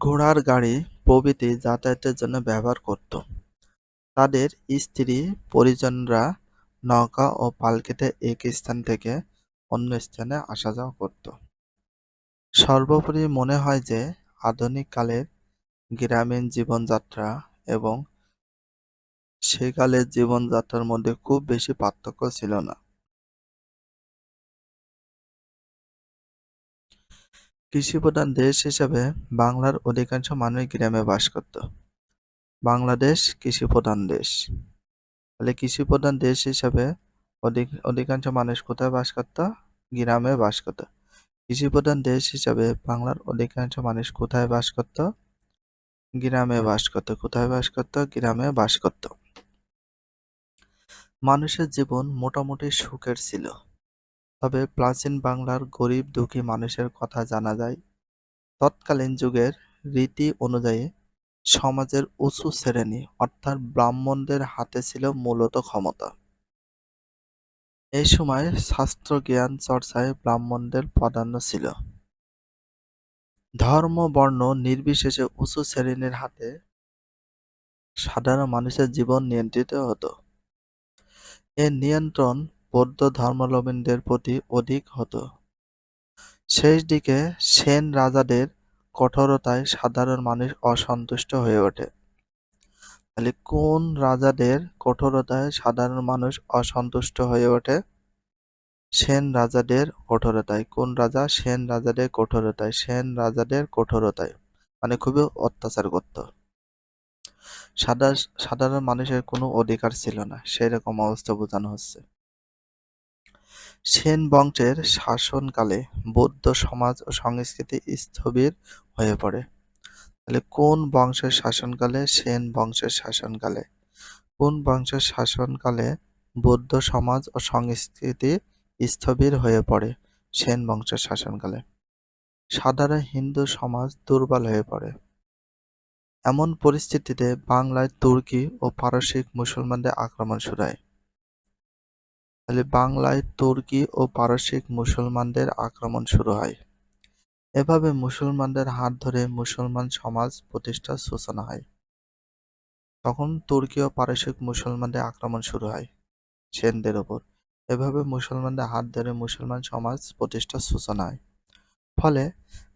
ঘোড়ার গাড়ি প্রভৃতি যাতায়াতের জন্য ব্যবহার করত। তাদের স্ত্রী-পরিজনরা নৌকা ও পালকিতে এক স্থান থেকে অন্য স্থানে আসা-যাওয়া করত। সর্বোপরি মনে হয় যে, আধুনিক কালের গ্রামীণ জীবনযাত্রা এবং সেকালের জীবনযাত্রার মধ্যে খুব বেশি পার্থক্য ছিল না। কৃষিপ্রধান দেশ হিসেবে বাংলার অধিকাংশ মানুষ গ্রামে বাস করত। বাংলাদেশ কৃষিপ্রধান দেশ। তাহলে কৃষিপ্রধান দেশ হিসেবে অধিক, অধিকাংশ মানুষ কোথায় বাস করত? গ্রামে বাস করত। কৃষিপ্রধান দেশ হিসাবে বাংলার অধিকাংশ মানুষ কোথায় বাস করত? গ্রামে বাস করত। কোথায় বাস করত? গ্রামে বাস করত। মানুষের জীবন মোটামুটি সুখের ছিল। তবে প্রাচীন বাংলার গরিব দুঃখী মানুষের কথা জানা যায়। তৎকালীন যুগের রীতি অনুযায়ী সমাজের উঁচু শ্রেণি, অর্থাৎ ব্রাহ্মণদের হাতে ছিল মূলত ক্ষমতা। এই সময় শাস্ত্র জ্ঞান চর্চায় ব্রাহ্মণদের প্রাধান্য ছিল। ধর্ম, বর্ণ নির্বিশেষে উঁচু শ্রেণির হাতে সাধারণ মানুষের জীবন নিয়ন্ত্রিত হতো। এ নিয়ন্ত্রণ বৌদ্ধ ধর্মাবলম্বীদের প্রতি অধিক হতো। শেষ দিকে সেন রাজাদের কঠোরতায় সাধারণ মানুষ অসন্তুষ্ট হয়ে ওঠে। তাহলে কোন রাজাদের কঠোরতায় সাধারণ মানুষ অসন্তুষ্ট হয়ে ওঠে? সেন রাজাদের কঠোরতায়। কোন রাজা? সেন রাজাদের কঠোরতায়। সেন রাজাদের কঠোরতায়। মানে খুবই অত্যাচার করত। সাধারণ মানুষের কোনো অধিকার ছিল না, সেরকম অবস্থা বোঝানো হচ্ছে। সেন বংশের শাসনকালে বৌদ্ধ সমাজ ও সংস্কৃতি স্থবির হয়ে পড়ে। তাহলে কোন বংশের শাসনকালে? সেন বংশের শাসনকালে। কোন বংশের শাসনকালে বৌদ্ধ সমাজ ও সংস্কৃতি স্থবির হয়ে পড়ে? সেন বংশের শাসনকালে। সাধারণ হিন্দু সমাজ দুর্বল হয়ে পড়ে। এমন পরিস্থিতিতে বাংলায় তুর্কি ও পারসিক মুসলমানদের আক্রমণ শুরু হয়। তাহলে বাংলায় তুর্কি ও পারসিক মুসলমানদের আক্রমণ শুরু হয়। এভাবে মুসলমানদের হাত ধরে মুসলমান সমাজ প্রতিষ্ঠার সূচনা হয়। তখন তুর্কি ও পারসিক মুসলমানদের আক্রমণ শুরু হয় সেনদের ওপর। এভাবে মুসলমানদের হাত ধরে মুসলমান সমাজ প্রতিষ্ঠার সূচনা হয়। ফলে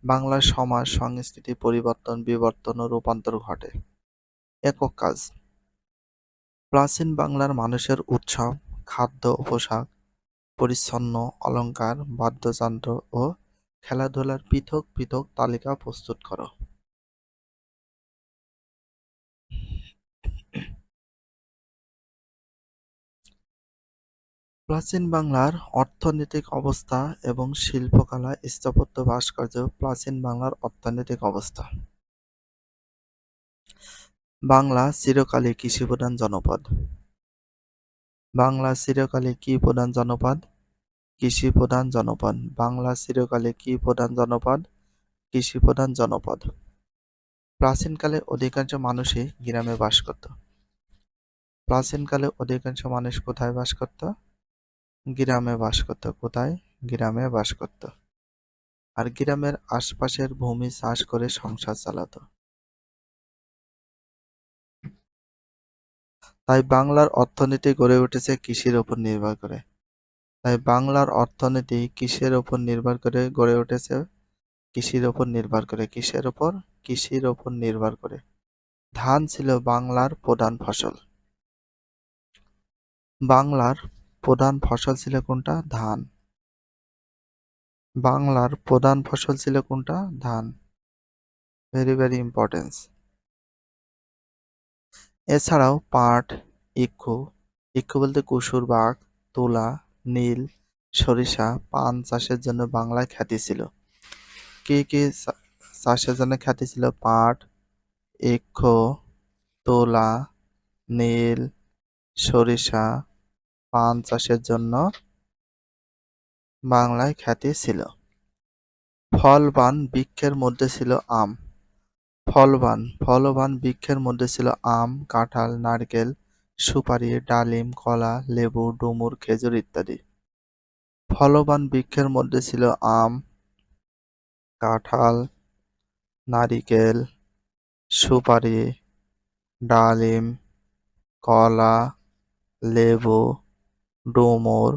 বাংলার সমাজ সংস্কৃতি পরিবর্তন, বিবর্তন ও রূপান্তর ঘটে। একক কাজ প্রাচীন বাংলার মানুষের উৎসব, খাদ্য পোশাক, পরিচ্ছন্ন, অলঙ্কার, বাদ্যযন্ত্র ও খেলাধুলার পৃথক পৃথক তালিকা প্রস্তুত করো। প্রাচীন বাংলার অর্থনৈতিক অবস্থা এবং শিল্পকলা, স্থাপত্য, ভাস্কর্য প্রাচীন বাংলার অর্থনৈতিক অবস্থা বাংলা চিরকালই কৃষিপ্রধান জনপদ। বাংলা চিরকালে কি প্রধান জনপদ? কৃষিপ্রধান জনপদ। বাংলা চিরকালে কি প্রধান জনপদ? কৃষিপ্রধান জনপদ। প্রাচীনকালে অধিকাংশ মানুষই গ্রামে বাস করত। প্রাচীনকালে অধিকাংশ মানুষ কোথায় বাস করত? গ্রামে বাস করত। কোথায়? গ্রামে বাস করত। আর গ্রামের আশপাশের ভূমি চাষ করে সংসার চালাত। তাই বাংলার অর্থনীতি গড়ে উঠেছে কৃষির ওপর নির্ভর করে। তাই বাংলার অর্থনীতি কিসের ওপর নির্ভর করে গড়ে উঠেছে? কৃষির ওপর নির্ভর করে। কিসের ওপর? কৃষির ওপর নির্ভর করে। ধান ছিল বাংলার প্রধান ফসল। বাংলার প্রধান ফসল ছিল কোনটা? ধান। বাংলার প্রধান ফসল ছিল কোনটা? ধান। Very very importance. এছাড়াও পাট, ইক্ষু, ইক্ষু বলতে কুসুর বাঘ, তুলা, নীল, সরিষা, পান চাষের জন্য বাংলায় খ্যাতি ছিল। কি কি চাষের জন্য খ্যাতি ছিল? পাট, ইক্ষু, তুলা, নীল, সরিষা, পান চাষের জন্য বাংলায় খ্যাতি ছিল। ফলবান বৃক্ষের মধ্যে ছিল আম। ফলবান ফলবান বৃক্ষের মধ্যে ছিল আম, কাঁঠাল, নারকেল, সুপারি, ডালিম, কলা, লেবু, ডুমুর, খেজুর ইত্যাদি। ফলবান বৃক্ষের মধ্যে ছিল আম, কাঁঠাল, নারিকেল সুপারি ডালিম কলা লেবু ডুমুর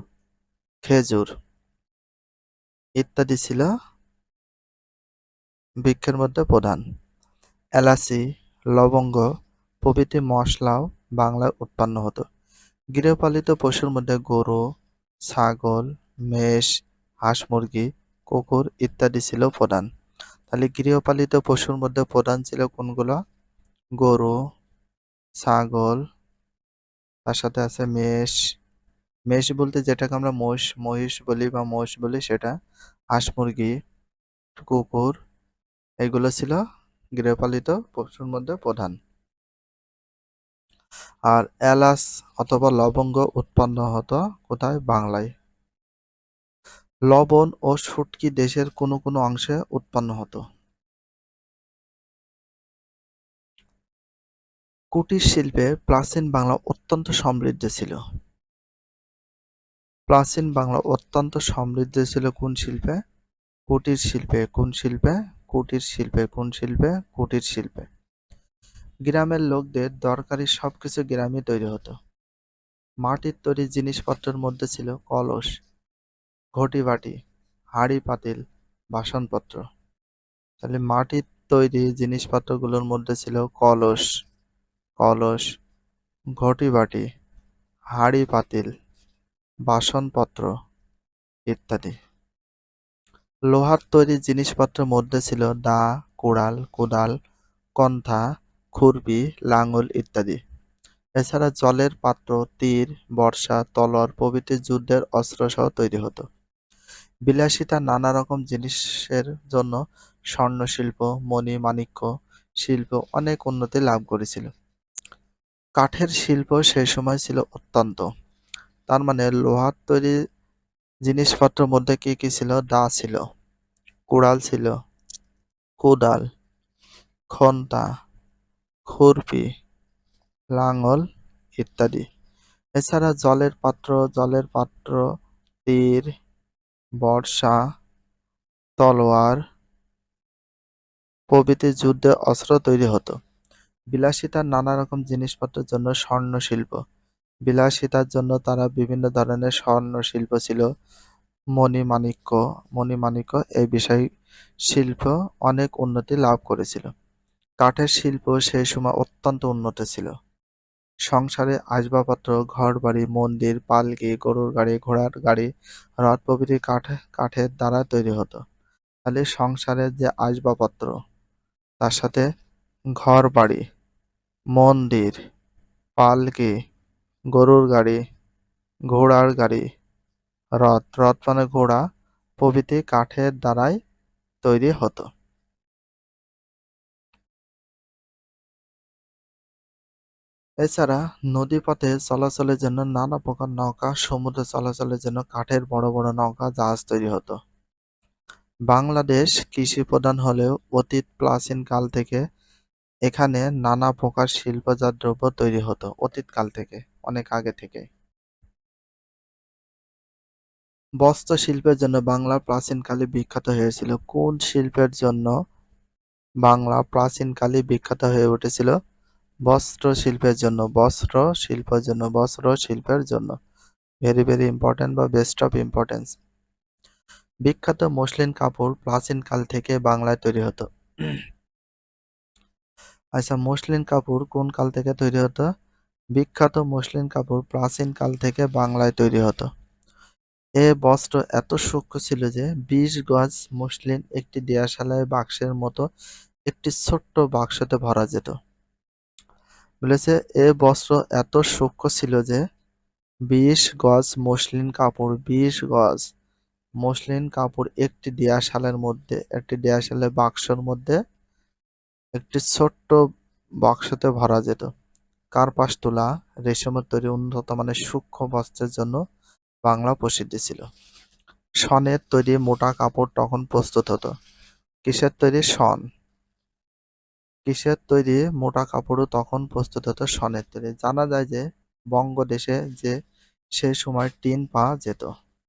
খেজুর ইত্যাদি ছিল বৃক্ষের মধ্যে প্রধান এলাচি, লবঙ্গ প্রভৃতি মশলাও বাংলায় উৎপন্ন হতো। গৃহপালিত পশুর মধ্যে গরু, ছাগল, মেষ, হাঁস মুরগি, কুকুর ইত্যাদি ছিল প্রধান। তাহলে গৃহপালিত পশুর মধ্যে প্রধান ছিল কোনগুলো? গরু, ছাগল, তার সাথে আছে মেষ। মেষ বলতে যেটাকে আমরা মোষ মহিষ বলি বা মোষ বলি সেটা হাঁস মুরগি, কুকুর, এগুলো ছিল গৃহপালিত পশুর মধ্যে প্রধান। আর এলাচ অথবা লবঙ্গ উৎপন্ন হতো কোথায়? বাংলায়। লবণ ও শুটকি দেশের কোনো কোনো অংশে উৎপন্ন হতো। কুটির শিল্পে প্রাচীন বাংলা অত্যন্ত সমৃদ্ধ ছিল। প্রাচীন বাংলা অত্যন্ত সমৃদ্ধ ছিল কোন শিল্পে? কুটির শিল্পে। কোন শিল্পে? কুটির শিল্পে, কোন শিল্পে? কুটির শিল্পে। গ্রামের লোকদের দরকারি সবকিছু গ্রামে তৈরি হতো। মাটির তৈরি জিনিসপত্রের মধ্যে ছিল কলস ঘটি বাটি হাঁড়ি পাতিল, বাসনপত্র। তাহলে মাটির তৈরি জিনিসপত্রগুলোর মধ্যে ছিল কলস কলস ঘটি বাটি হাঁড়ি পাতিল, বাসনপত্র ইত্যাদি। লোহার তৈরি জিনিসপত্রের মধ্যে ছিল দা, কুড়াল, কোদাল, কন্থা খুরপি লাঙল ইত্যাদি। এছাড়া জলের পাত্র, তীর, বর্ষা তলোয়ার প্রভৃতি যুদ্ধের অস্ত্রসহ তৈরি হতো। বিলাসিতা নানা রকম জিনিসের জন্য স্বর্ণ শিল্প মণি, মাণিক্য শিল্প অনেক উন্নতি লাভ করেছিল। কাঠের শিল্প সেই সময় ছিল অত্যন্ত। তার মানে লোহার তৈরি জিনিসপত্রের মধ্যে কি কি ছিল? দা ছিল, কুড়াল ছিল, কোদাল, খন্তা, খুরপি, লাঙল ইত্যাদি। এছাড়া জলের পাত্র জলের পাত্র, তীর, বর্ষা, তলোয়ার, প্রভৃতি যুদ্ধে অস্ত্র তৈরি হতো। বিলাসিতার নানা রকম জিনিসপত্রের জন্য স্বর্ণ শিল্প বিলাসিতার জন্য তারা বিভিন্ন ধরনের স্বর্ণ শিল্প ছিল। মণিমাণিক্য মণিমাণিক্য এই বিষয় শিল্প অনেক উন্নতি লাভ করেছিল। কাঠের শিল্প সেই সময় অত্যন্ত উন্নত ছিল। সংসারে আসবাবপত্র, ঘরবাড়ি, মন্দির, পালকি, গরুর গাড়ি, ঘোড়ার গাড়ি রথ প্রভৃতি কাঠ, কাঠের দ্বারা তৈরি হতো। তাহলে সংসারের যে আসবাবপত্র, তার সাথে ঘর বাড়ি মন্দির, পালকি গরুর গাড়ি, ঘোড়ার গাড়ি, রথ। রথ মানে ঘোড়া প্রভৃতি কাঠের দ্বারাই তৈরি হতো। এছাড়া নদীপথে চলাচলের জন্য নানা প্রকার নৌকা, সমুদ্রে চলাচলের জন্য কাঠের বড় বড় নৌকা, জাহাজ তৈরি হতো। বাংলাদেশ কৃষি প্রধান হলেও অতীত প্রাচীন কাল থেকে এখানে নানা প্রকার শিল্পজাত দ্রব্য তৈরি হতো অতীতকাল থেকে, অনেক আগে থেকে। বস্ত্র শিল্পের জন্য বাংলা প্রাচীনকালে বিখ্যাত হয়েছিল। কোন শিল্পের জন্য বাংলা প্রাচীনকালে বিখ্যাত হয়ে উঠেছিল? বস্ত্র শিল্পের জন্য বস্ত্র শিল্পের জন্য বস্ত্র শিল্পের জন্য। ভেরি ভেরি ইম্পর্টেন্ট বা বেস্ট অফ ইম্পর্টেন্স বিখ্যাত মসলিন কাপড় প্রাচীনকাল থেকে বাংলায় তৈরি হতো। আচ্ছা মসলিন কাপড় কোন কাল থেকে তৈরি হতো? বিখ্যাত মসলিন কাপড় প্রাচীন কাল থেকে বাংলায় তৈরি হতো। এ বস্ত্র এত সূক্ষ্ম ছিল যে বিশ গজ মসলিন একটি দিয়াশালায় বাক্সের মতো একটি ছোট্ট বাক্সতে ভরা যেত। বলেছে, এ বস্ত্র এত সূক্ষ্ম ছিল যে বিশ গজ মসলিন কাপড় বিশ গজ মসলিন কাপড় একটি দিয়াশালের মধ্যে, একটি দিয়াশালের বাক্সর মধ্যে একটি ছোট্ট বাক্সতে ভরা যেত। কার্পাস তুলা রেশমের তৈরি উন্নত মানের সূক্ষ্ম বস্ত্রের জন্য বাংলা প্রসিদ্ধ ছিল। শনের তৈরি মোটা কাপড় তখন প্রস্তুত হতো। কিসের তৈরি শন কিসের তৈরি মোটা কাপড়ও তখন প্রস্তুত হতো শনের তৈরি। জানা যায় যে বঙ্গদেশে যে সে সময় টিন পাওয়া যেত।